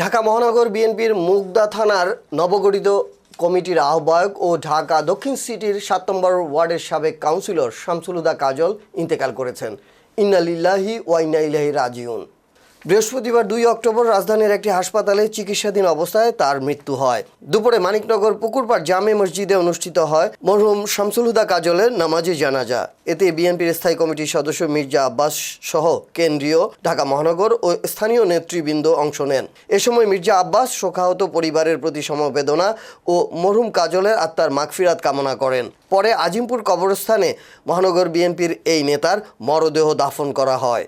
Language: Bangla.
ঢাকা মহানগর বিএনপির মুগদা থানার নবগঠিত কমিটির আহ্বায়ক ও ঢাকা দক্ষিণ সিটির সাত নম্বর ওয়ার্ডের সাবেক কাউন্সিলর শামসুলুদা কাজল ইন্তেকাল করেছেন। ইন্নালিল্লাহি ওয়াইনা ইলাহি রাজিউন। বৃহস্পতিবার দুই অক্টোবর রাজধানীর একটি হাসপাতালে চিকিৎসাধীন অবস্থায় তার মৃত্যু হয়। দুপুরে মানিকনগর পুকুরপাড় জামে মসজিদে অনুষ্ঠিত হয় মরহুম শামসুলহুদা কাজলের নামাজে জানাজা। এতে বিএনপির স্থায়ী কমিটির সদস্য মির্জা আব্বাস সহ কেন্দ্রীয় ঢাকা মহানগর ও স্থানীয় নেতৃবৃন্দ অংশ নেন। এ সময় মির্জা আব্বাস, শোকাহত পরিবারের প্রতি সমবেদনা ও মরহুম কাজলের আত্মার মাগফিরাত কামনা করেন। পরে আজিমপুর কবরস্থানে মহানগর বিএনপির এই নেতার মরদেহ দাফন করা হয়।